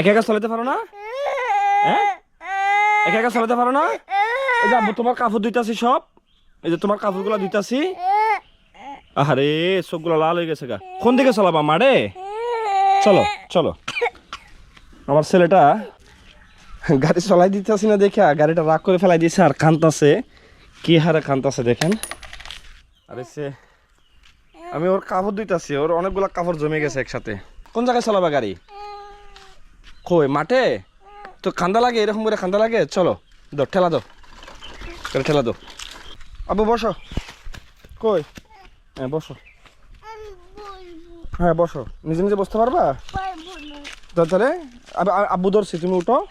একা একা চালাতে পারো না? হ্যাঁ? একা একা চালাতে পারো না? এই যে আব্বু, তোমার কাপড় দিতেছি সব। এই যে তোমার কাপড়গুলো দিতেছি আরে চোখগুলো লাল হয়ে গেছে গা। কোন দিকে চালাবা, মারে? চলো চলো। আমার ছেলেটা গাড়ি চলাই দিতেছি না দেখে গাড়িটা রাগ করে ফেলাই দিয়েছে আর কান্তাছে কি হারে কান্তাছে দেখেন। আরে সে, আমি ওর কাপড় দিতেছি ওর অনেকগুলো কাপড় জমে গেছে একসাথে। কোন জায়গায় চালাবা গাড়ি? কই, মাঠে? তো খান্দা লাগে, এরকম করে খান্দা লাগে? চলো দো ঠেলা দো ঠেলা দো আবু বসো। কই? হ্যাঁ বসো। হ্যাঁ বসো। নিজে নিজে বসতে পারবা? তাহলে আ- আব্বু ধরছি, তুমি উঠো।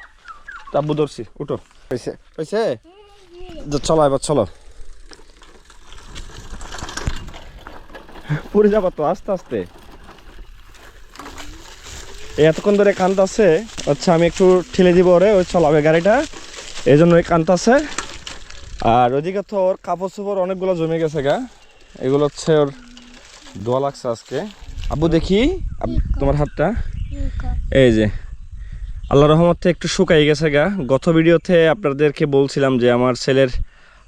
আব্বু ধরছি, উঠো। হয়েছে হয়েছে চলো, এবার চলো। পড়ে যাবা তো, আস্তে আস্তে। এতক্ষণ ধরে কান্তাছে আচ্ছা আমি একটু ঠেলে দিব ওরে ওই চলাবে গাড়িটা। এই জন্য ওই কান্তাছে আর ওইদিকে তো ওর কাপড় চোপড় অনেকগুলো জমে গেছে গা। এগুলো হচ্ছে ওর দোয়া লাগছে আজকে। আব্বু দেখি তোমার হাতটা। এই যে আল্লাহ রহমতে একটু শুকাই গেছে গা। গত ভিডিওতে আপনাদেরকে বলছিলাম যে আমার ছেলের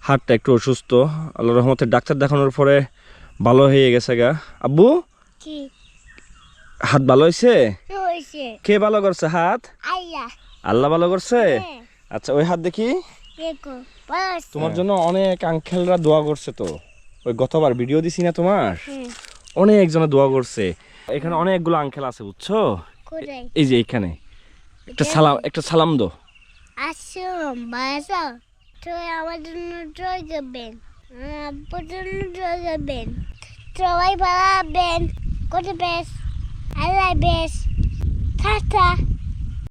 হাতটা একটু অসুস্থ। আল্লাহ রহমতে ডাক্তার দেখানোর পরে ভালো হয়ে গেছে গা। আব্বু? হাত ভালো হয়েছে কে ভালো করছে হাত? আল্লাহ। ভালো করছে? হ্যাঁ। আচ্ছা ওই হাত দেখি। তোমার জন্য অনেক আঙ্কেলরা দোয়া করছে তো। ওই গতবার ভিডিও দিছি না তোমার? হুম। অনেক জনে দোয়া করছে। এখানে অনেকগুলো আঙ্কেল আছে বুঝছ? এই যে এখানে একটা সালাম একটা সালাম দো আসুন বাসা তো আমার জন্য ট্রয় করবেন। আব্বুর জন্য ট্রয় করবেন। সবাই ভালো হবেন। কোথায় I like this. Tata.